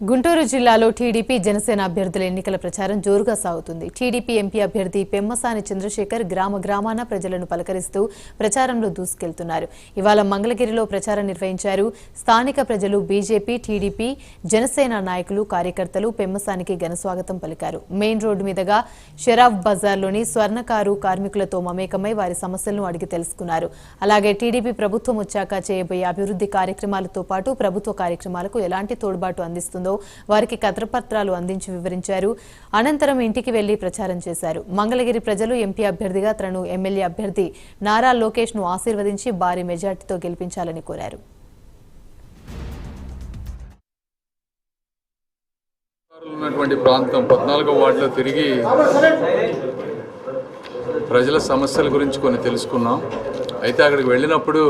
గుంటూరు జిల్లాలో టీడీపీ జనసేన అభ్యర్థుల ఎన్నికల ప్రచారం జోరుగా సాగుతుంది. టీడీపీ ఎంపీ అభ్యర్థి పెమ్మసాని చంద్రశేఖర్ గ్రామ గ్రామాన ప్రజలను పలకరిస్తూ ప్రచారంలో దూసుకెళ్తున్నారు. ఇవాళ మంగళగిరిలో ప్రచారం నిర్వహించారు స్థానిక ప్రజలు బీజేపీ టీడీపీ జనసేన నాయకులు కార్యకర్తలు పెమ్మసానికి ఘనస్వాగతం పలికారు. మెయిన్ రోడ్డు మీదుగా షరాఫ్ బజార్లోని స్వర్ణకారు కార్మికులతో మమేకమై వారి సమస్యలను అడిగి తెలుసుకున్నారు. అలాగే టీడీపీ ప్రభుత్వం వచ్చాక చేయబోయే అభివృద్ధి కార్యక్రమాలతో పాటు ప్రభుత్వ కార్యక్రమాలకు ఎలాంటి తోడ్పాటు అందిస్తుంది వారికి కథపత్రాలు అందించి వివరించారు. అనంతరం ఇంటికి వెళ్ళి ప్రచారం చేశారు. మంగళగిరి ప్రజలు ఎంపీ అభ్యర్థిగా తనను ఎమ్మెల్యే అభ్యర్థి నారా లోకేష్ను ఆశీర్వదించి భారీ మెజార్టీతో గెలిపించాలని కోరారు. ఉన్నటువంటి ప్రాంతం పద్నాలుగో వార్డులో తిరిగి ప్రజల సమస్యల గురించి కొన్ని తెలుసుకున్నాం. అయితే అక్కడికి వెళ్ళినప్పుడు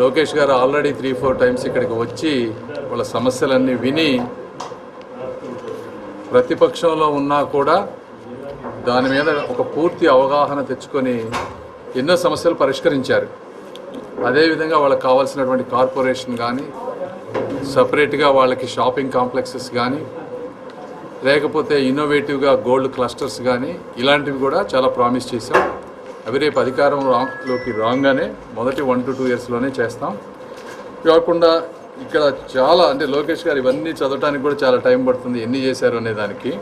లోకేష్ గారు ఆల్రెడీ త్రీ ఫోర్ టైమ్స్ ఇక్కడికి వచ్చి వాళ్ళ సమస్యలన్నీ విని ప్రతిపక్షంలో ఉన్నా కూడా దాని మీద ఒక పూర్తి అవగాహన తెచ్చుకొని ఎన్నో సమస్యలు పరిష్కరించారు. అదేవిధంగా వాళ్ళకి కావాల్సినటువంటి కార్పొరేషన్ కానీ సపరేట్గా వాళ్ళకి షాపింగ్ కాంప్లెక్సెస్ కానీ లేకపోతే ఇన్నోవేటివ్గా గోల్డ్ క్లస్టర్స్ కానీ ఇలాంటివి కూడా చాలా ప్రామిస్ చేశాం. అవి రేపు అధికారం రాలోకి రాగానే మొదటి వన్ టు టూ ఇయర్స్లోనే చేస్తాం. కాకుండా ఇక్కడ చాలా అంటే లోకేష్ గారు ఇవన్నీ చదవడానికి కూడా చాలా టైం పడుతుంది ఎన్ని చేశారు అనే దానికి.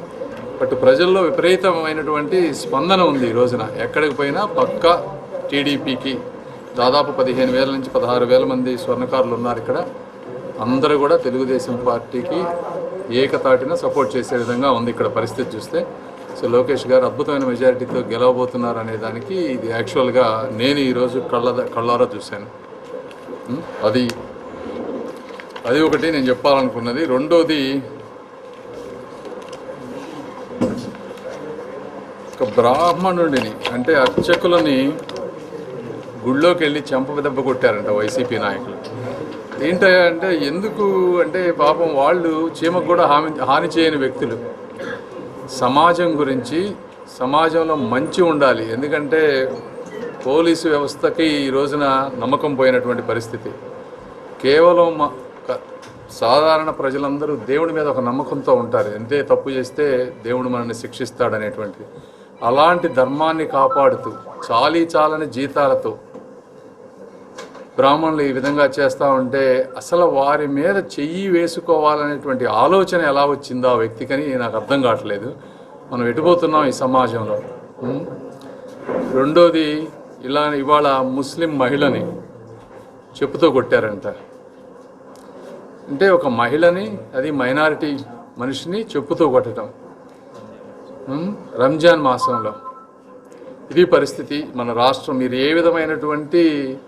బట్ ప్రజల్లో విపరీతమైనటువంటి స్పందన ఉంది ఈ రోజున. ఎక్కడికి పోయినా పక్క టీడీపీకి దాదాపు పదిహేను వేల నుంచి పదహారు వేల మంది స్వర్ణకారులు ఉన్నారు ఇక్కడ. అందరూ కూడా తెలుగుదేశం పార్టీకి ఏకతాటిన సపోర్ట్ చేసే విధంగా ఉంది ఇక్కడ పరిస్థితి చూస్తే. సో లోకేష్ గారు అద్భుతమైన మెజారిటీతో గెలవబోతున్నారు అనే దానికి ఇది యాక్చువల్గా నేను ఈరోజు కళ్ళ కళ్ళారా చూశాను. అది అది ఒకటి నేను చెప్పాలనుకున్నది. రెండోది ఒక బ్రాహ్మణుడిని అంటే అర్చకులని గుళ్ళోకి వెళ్ళి చెంప దెబ్బ కొట్టారంట వైసీపీ నాయకులు. ఏంటయ్యా అంటే ఎందుకు అంటే పాపం వాళ్ళు చీమకు కూడా హాని హాని చేయని వ్యక్తులు. సమాజం గురించి సమాజంలో మంచి ఉండాలి. ఎందుకంటే పోలీసు వ్యవస్థకి ఈ రోజున నమ్మకం పోయినటువంటి పరిస్థితి. కేవలం సాధారణ ప్రజలందరూ దేవుడి మీద ఒక నమ్మకంతో ఉంటారు. ఎంతే తప్పు చేస్తే దేవుడు మనల్ని శిక్షిస్తాడనేటువంటి. అలాంటి ధర్మాన్ని కాపాడుతూ చాలీ చాలని జీతాలతో బ్రాహ్మణులు ఈ విధంగా చేస్తూ ఉంటే అసలు వారి మీద చెయ్యి వేసుకోవాలనేటువంటి ఆలోచన ఎలా వచ్చిందో ఆ వ్యక్తికని నాకు అర్థం కావట్లేదు. మనం ఎటుపోతున్నాం ఈ సమాజంలో? రెండోది ఇలా ఇవాళ ముస్లిం మహిళని చెప్పుతో కొట్టారంట. అంటే ఒక మహిళని అది మైనారిటీ మనిషిని చెప్పుతో కొట్టడం. రంజాన్ మాసంలో. ఇది పరిస్థితి మన రాష్ట్రం. మీరు ఏ విధమైనటువంటి